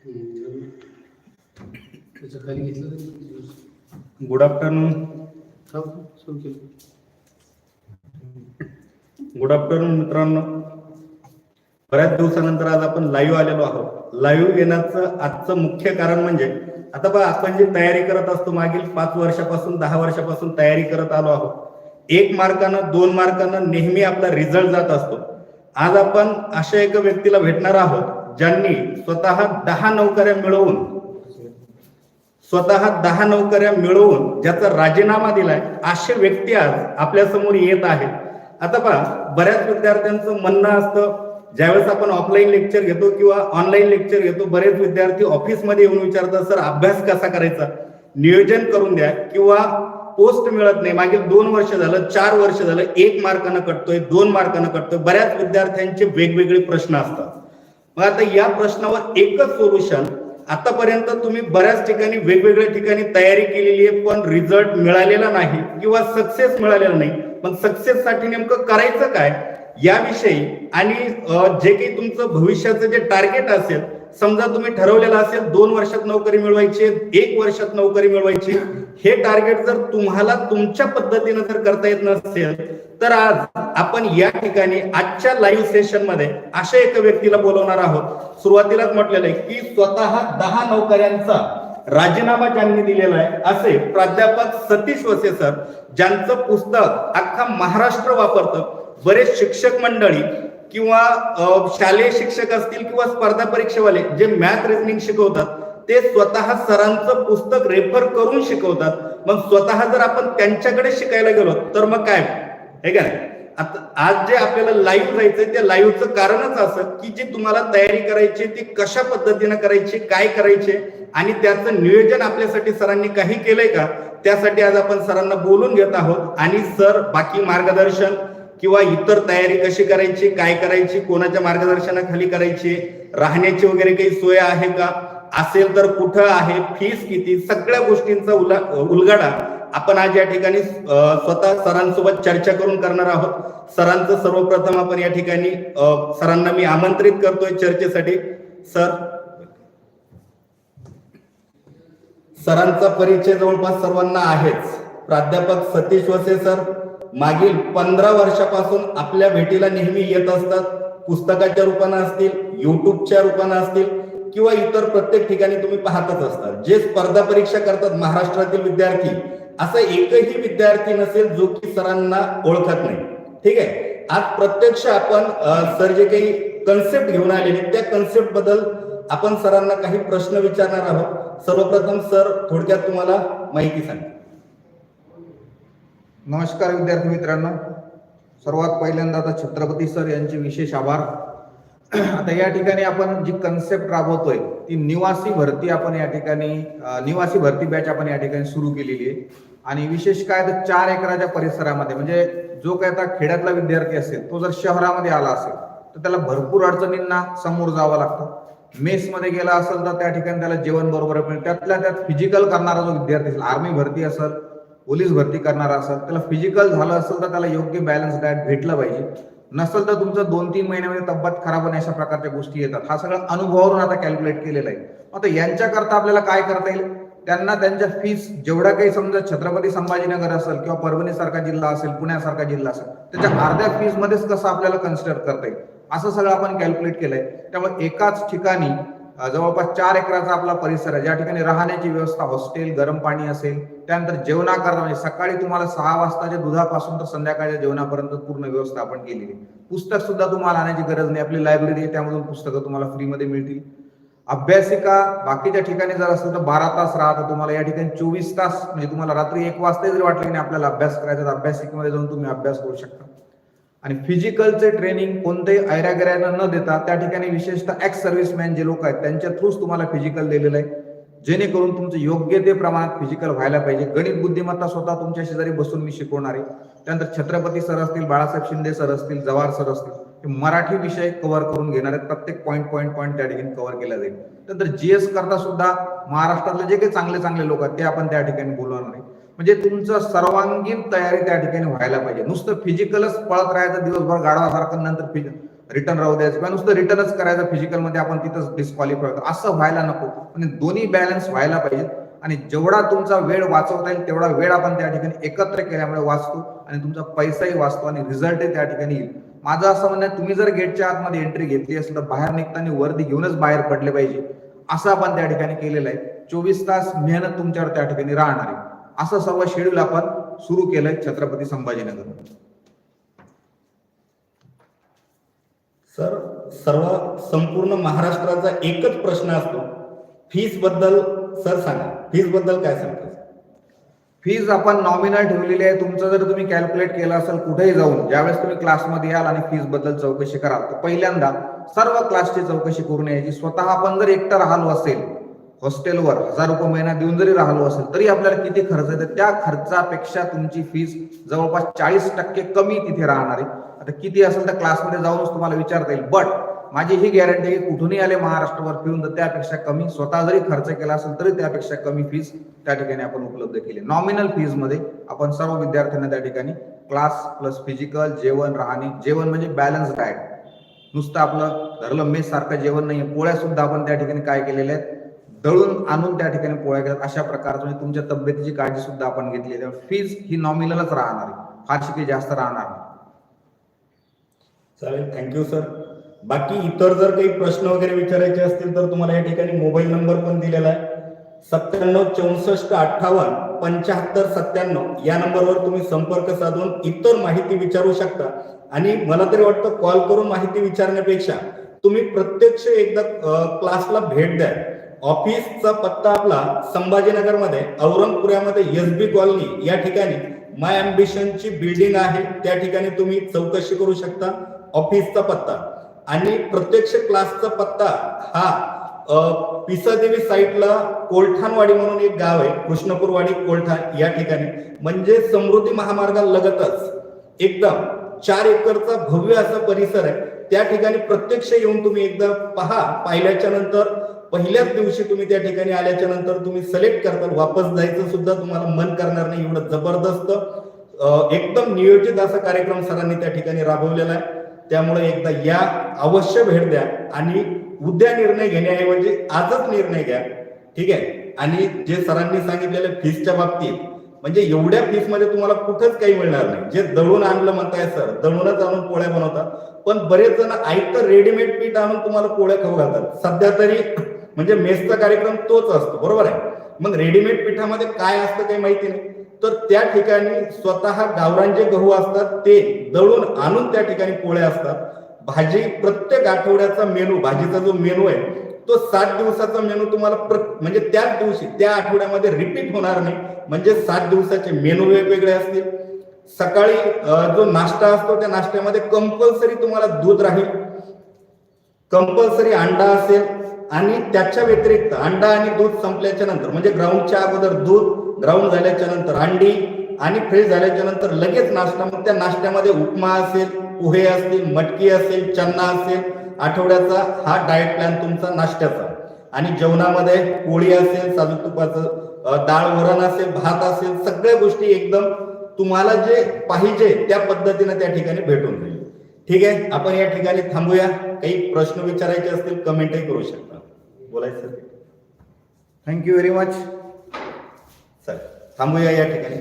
खाली घेतलं good afternoon सुरू केलं. गुड आफ्टरनून मित्रांनो. बऱ्याच दिवसानंतर आज आपण लाईव्ह आलेलो आहोत. लाईव्ह येण्याचं आजचं मुख्य कारण म्हणजे आता बघा आपण जी तयारी करत असतो मागील पाच वर्षापासून दहा वर्षापासून तयारी करत आलो आहोत. एक मार्कानं दोन मार्कानं नेहमी आपला रिझल्ट जात असतो. आज आपण अशा एका व्यक्तीला भेटणार आहोत ज्यांनी स्वतः दहा नोकऱ्या मिळवून स्वतः दहा नोकऱ्या मिळवून ज्याचा राजीनामा दिलाय असे व्यक्ती आज आपल्यासमोर येत आहेत. आता पहा बऱ्याच विद्यार्थ्यांचं म्हणणं असतं ज्यावेळेस आपण ऑफलाईन लेक्चर घेतो किंवा ऑनलाईन लेक्चर घेतो बरेच विद्यार्थी ऑफिसमध्ये येऊन विचारतात सर अभ्यास कसा करायचा? नियोजन करून द्या. किंवा पोस्ट मिळत नाही. मागील दोन वर्ष झालं चार वर्ष झालं एक मार्कानं कटतोय दोन मार्कानं कटतोय. बऱ्याच विद्यार्थ्यांचे वेगवेगळे प्रश्न असतात. मग आता या प्रश्नावर एकच सोल्युशन आतापर्यंत तुम्ही बऱ्याच ठिकाणी वेगवेगळ्या ठिकाणी तयारी केलेली आहे पण रिझल्ट मिळालेला नाही किंवा सक्सेस मिळालेला नाही. पण सक्सेस साठी नेमकं करायचं काय? याविषयी आणि जे काही तुमचं भविष्याचं जे टार्गेट असेल समजा तुम्ही ठरवलेलं असेल दोन वर्षात नोकरी मिळवायची एक वर्षात नोकरी मिळवायची हे टार्गेट जर तुम्हाला तुमच्या पद्धतीनं जर करता येत नसेल तर आज आपण या ठिकाणी आजच्या लाईव्ह सेशनमध्ये अशा एका व्यक्तीला बोलवणार आहोत. सुरुवातीलाच म्हटलेलं आहे की स्वतः दहा नोकऱ्यांचा राजीनामा ज्यांनी दिलेला आहे असे प्राध्यापक सतीश वसे सर ज्यांचं पुस्तक अख्खा महाराष्ट्र वापरतं बरेच शिक्षक मंडळी किंवा शालेय शिक्षक असतील किंवा स्पर्धा परीक्षेवाले जे मॅथ रिझनिंग शिकवतात ते स्वतः सरांचं पुस्तक रेफर करून शिकवतात. मग स्वतः जर आपण त्यांच्याकडे शिकायला गेलो तर मग काय? हे का नाही? आता आज जे आपल्याला लाईव्ह जायचंय त्या लाईव्हचं कारणच असं की जी तुम्हाला तयारी करायची ती कशा पद्धतीनं करायची काय करायचे आणि त्याचं नियोजन आपल्यासाठी सरांनी काही केलंय का? त्यासाठी आज आपण सरांना बोलून घेत आहोत. आणि सर बाकी मार्गदर्शन किंवा इतर तयारी कशी करायची काय करायची कोणाच्या मार्गदर्शनाखाली करायची राहण्याची वगैरे काही सोय आहे का? असेल तर कुठं आहे फीस किती सगळ्या गोष्टींचा उला उलगडा आपण आज या ठिकाणी स्वतः सरांसोबत चर्चा करून करणार आहोत. सरांचं सर्वप्रथम आपण या ठिकाणी सरांना मी आमंत्रित करतोय चर्चेसाठी. सर सरांचा परिचय जवळपास सर्वांना आहेच. प्राध्यापक सतीश वसे सर मागील पंधरा वर्षापासून आपल्या भेटीला नेहमी येत असतात. पुस्तकाच्या रूपानं असतील युट्यूबच्या रूपानं असतील किंवा इतर प्रत्येक ठिकाणी तुम्ही पाहतच असतात. जे स्पर्धा परीक्षा करतात महाराष्ट्रातील विद्यार्थी असं एकही विद्यार्थी नसेल जो की सरांना ओळखत नाही. ठीक आहे? आज प्रत्यक्ष आपण सर जे काही कन्सेप्ट घेऊन आलेले त्या कन्सेप्टबद्दल आपण सरांना काही प्रश्न विचारणार आहोत. सर्वप्रथम सर थोडक्यात तुम्हाला माहिती सांगा. नमस्कार विद्यार्थी मित्रांनो. सर्वात पहिल्यांदा आता छत्रपती सर यांचे विशेष आभार. आता या ठिकाणी आपण जी कन्सेप्ट राबवतोय ती निवासी भरती आपण या ठिकाणी निवासी भरती बॅच आपण या ठिकाणी सुरू केलेली आहे. आणि विशेष काय तर चार एकराच्या परिसरामध्ये म्हणजे जो काय आता खेड्यातला विद्यार्थी असेल तो जर शहरामध्ये आला असेल तर त्याला भरपूर अडचणींना समोर जावं लागतं. मेसमध्ये गेला असेल तर त्या ठिकाणी त्याला जेवण बरोबर मिळेल त्यातल्या त्यात फिजिकल करणारा जो विद्यार्थी असेल आर्मी भरती असेल पोलीस भरती करणार असेल त्याला फिजिकल झालं असेल तर त्याला योग्य बॅलन्स डायट भेटलं पाहिजे. नसेल तर तुमचं दोन तीन महिन्यामध्ये तब्येत खराब होणे अशा प्रकारच्या गोष्टी येतात. हा सगळा अनुभवावरून आता कॅल्क्युलेट केलेला आहे. आता यांच्याकरता आपल्याला काय करता येईल? त्यांना त्यांच्या फीस जेवढा काही समजा छत्रपती संभाजीनगर असेल किंवा परभणी सारखा जिल्हा असेल पुण्यासारखा जिल्हा असेल त्याच्या अर्ध्या फीज मध्येच कसं आपल्याला कन्सिडर करता येईल? असं सगळं आपण कॅल्क्युलेट केलंय. त्यामुळे एकाच ठिकाणी जवळपास चार एकराचा आपला परिसर आहे. ज्या ठिकाणी राहण्याची व्यवस्था हॉस्टेल गरम पाणी असेल त्यानंतर जेवणाकरता म्हणजे सकाळी तुम्हाला सहा वाजताच्या दुधापासून तर संध्याकाळच्या जेवणापर्यंत पूर्ण व्यवस्था आपण केलेली आहे. पुस्तक सुद्धा तुम्हाला आणायची गरज नाही. आपली लायब्ररी आहे त्यामधून पुस्तकं तुम्हाला फ्रीमध्ये मिळतील. अभ्यासिका बाकीच्या ठिकाणी जर असेल तर बारा तास राहता तुम्हाला या ठिकाणी चोवीस तास म्हणजे तुम्हाला रात्री एक वाजता जरी वाटलं की नाही आपल्याला अभ्यास करायचा तर अभ्यासिकेमध्ये जाऊन तुम्ही अभ्यास करू शकता. आणि फिजिकलचे ट्रेनिंग कोणत्याही ऐरागऱ्यानं न देता त्या ठिकाणी विशेषतः एक्स सर्व्हिसमॅन जे लोक आहेत त्यांच्या थ्रूच तुम्हाला फिजिकल दिलेलं आहे. जेणेकरून तुमचं योग्य ते प्रमाणात फिजिकल व्हायला पाहिजे. गणित बुद्धिमत्ता स्वतः तुमच्या शेजारी बसून मी शिकवणार आहे. त्यानंतर छत्रपती सर असतील बाळासाहेब शिंदे सर असतील जवाहर सर असतील हे मराठी विषय कव्हर करून घेणार आहेत. प्रत्येक पॉईंट पॉईंट पॉईंट त्या ठिकाणी कव्हर केला जाईल. त्यानंतर जीएस करता सुद्धा महाराष्ट्रातले जे काही चांगले चांगले लोक आहेत ते आपण त्या ठिकाणी बोलवणार आहे म्हणजे तुमचं सर्वांगीण तयारी त्या ठिकाणी व्हायला पाहिजे. नुसतं फिजिकलच पळत राहायचं दिवसभर गाडवासारखं नंतर रिटर्न राहू द्यायचं किंवा नुसतं रिटर्नच करायचं फिजिकलमध्ये आपण तिथंच डिस्क्वालिफाय होतो. असं व्हायला नको. पण दोन्ही बॅलन्स व्हायला पाहिजे. आणि जेवढा तुमचा वेळ वाचवता येईल तेवढा वेळ आपण त्या ठिकाणी एकत्र केल्यामुळे वाचतो आणि तुमचा पैसाही वाचतो आणि रिझल्टही त्या ठिकाणी येईल. माझं असं म्हणणं आहे तुम्ही जर गेटच्या आतमध्ये एंट्री घेतली असेल तर बाहेर निघताना वर्दी घेऊनच बाहेर पडले पाहिजे. असं आपण त्या ठिकाणी केलेलं आहे. चोवीस तास मेहनत तुमच्यावर त्या ठिकाणी राहणार आहे. असं सर्व शेड्यूल आपण सुरू केलंय छत्रपती संभाजीनगर सर सर्व संपूर्ण महाराष्ट्राचा एकच प्रश्न असतो. फीसबद्दल सर सांगा. फीसबद्दल काय सांगता? फीज आपण नॉमिनल ठेवलेली आहे. तुमचं जर तुम्ही कॅल्क्युलेट केलं असेल कुठेही जाऊन ज्यावेळेस तुम्ही क्लासमध्ये याल आणि फीजबद्दल चौकशी कराल तर पहिल्यांदा सर्व क्लासची चौकशी करून यायची. स्वतः आपण जर एकटा राहिलो असेल हॉस्टेलवर हजार रुपये महिना देऊन जरी राहिलो असेल तरी आपल्याला किती खर्च येतो? त्या खर्चापेक्षा तुमची फीस जवळपास चाळीस टक्के कमी तिथे राहणार. आहे आता किती असेल तर क्लासमध्ये जाऊनच तुम्हाला विचारता येईल. बट माझी ही गॅरंटी आहे कुठूनही आले महाराष्ट्रवर फिरून तर त्यापेक्षा कमी स्वतः जरी खर्च केला असेल तरी त्यापेक्षा कमी फीस त्या ठिकाणी आपण उपलब्ध केली. नॉमिनल फीजमध्ये आपण सर्व विद्यार्थ्यांना त्या ठिकाणी क्लास प्लस फिजिकल जेवण राहणे जेवण म्हणजे बॅलन्स डायट नुसतं आपलं धरलं मेस सारखं जेवण नाही पोळ्या सुद्धा आपण त्या ठिकाणी काय केलेल्या आहेत? दळून आणून त्या ठिकाणी पोळ्या घेतात अशा प्रकारचं म्हणजे तुमच्या तब्येतीची काळजी सुद्धा आपण घेतली आहे. फीज ही नॉमिनलच राहणार आहे. फारशी काही जास्त राहणार नाही. चालेल. थँक्यू सर बाकी इतर जर काही प्रश्न वगैरे विचारायचे असतील तर तुम्हाला या ठिकाणी मोबाईल नंबर पण दिलेला आहे. सत्त्याण्णव चौसष्ट अठ्ठावन्न पंच्याहत्तर सत्त्याण्णव या नंबरवर तुम्ही संपर्क साधून इतर माहिती विचारू शकता. आणि मला तरी वाटतं कॉल करून माहिती विचारण्यापेक्षा तुम्ही प्रत्यक्ष एकदा क्लासला भेट द्या. ऑफिसचा पत्ता आपला संभाजीनगरमध्ये औरंगपुऱ्यामध्ये एस बी कॉलनी या ठिकाणी. माय अम्बिशनची बिल्डिंग आहे त्या ठिकाणी तुम्ही चौकशी करू शकता ऑफिसचा पत्ता. आणि प्रत्यक्ष क्लासचा पत्ता हा पिसादेवी साईटला कोलठाणवाडी म्हणून एक गाव आहे कृष्णपूरवाडी कोलठाण या ठिकाणी. म्हणजे समृद्धी महामार्गालगतच एकदम चार एकरचा भव्य असा परिसर आहे. त्या ठिकाणी प्रत्यक्ष येऊन तुम्ही एकदा पहा पाहिल्याच्या नंतर पहिल्याच दिवशी तुम्ही त्या ठिकाणी आल्याच्यानंतर तुम्ही सिलेक्ट करता वापस जायचं सुद्धा तुम्हाला मन करणार नाही एवढं जबरदस्त एकदम नियोजित असा कार्यक्रम सरांनी त्या ठिकाणी राबवलेला आहे. त्यामुळे एकदा या अवश्य भेट द्या आणि उद्या निर्णय घेण्याऐवजी आजच निर्णय घ्या. ठीक आहे? आणि जे सरांनी सांगितलेलं फीसच्या बाबतीत म्हणजे एवढ्या फीसमध्ये तुम्हाला कुठंच काही मिळणार नाही. जे दळून आणलं म्हणताय सर दळूनच आणून पोळ्या बनवतात. पण बरेच जण ऐकतं रेडीमेड पीठ आणून तुम्हाला पोळ्या खाऊ घालतात. सध्या तरी म्हणजे मेसचा कार्यक्रम तोच असतो बरोबर आहे? मग रेडीमेड पिठामध्ये काय असतं काही माहिती नाही. तर त्या ठिकाणी स्वतः गावरान जे गहू असतात ते दळून आणून त्या ठिकाणी पोळ्या असतात. भाजी प्रत्येक आठवड्याचा मेनू भाजीचा जो मेनू आहे तो सात दिवसाचा मेनू तुम्हाला प्र- म्हणजे त्याच दिवशी त्या आठवड्यामध्ये रिपीट होणार नाही. म्हणजे सात दिवसाचे मेनू वेगवेगळे असतील. सकाळी जो नाश्ता असतो त्या नाश्त्यामध्ये कंपल्सरी तुम्हाला दूध राहील. कंपल्सरी अंडा असेल आणि त्याच्या व्यतिरिक्त अंडा आणि दूध संपल्याच्या नंतर म्हणजे ग्राउंडच्या अगोदर दूध ग्राउंड झाल्याच्यानंतर अंडी आणि फ्रेश झाल्याच्यानंतर लगेच नाश्ता मग त्या नाश्त्यामध्ये उपमा असेल पोहे असतील मटकी असेल चन्ना असेल आठवड्याचा हा डाएट प्लॅन तुमचा नाश्त्याचा. आणि जेवणामध्ये पोळी असेल साजूक तुपाचं डाळ वरण असेल भात असेल सगळ्या गोष्टी एकदम तुम्हाला जे पाहिजे त्या पद्धतीने त्या ठिकाणी भेटून जाईल. ठीक आहे? आपण या ठिकाणी थांबूया. काही प्रश्न विचारायचे असतील कमेंटही करू शकता. बोलायचं थँक्यू व्हेरी मच चल थांबूया या ठिकाणी.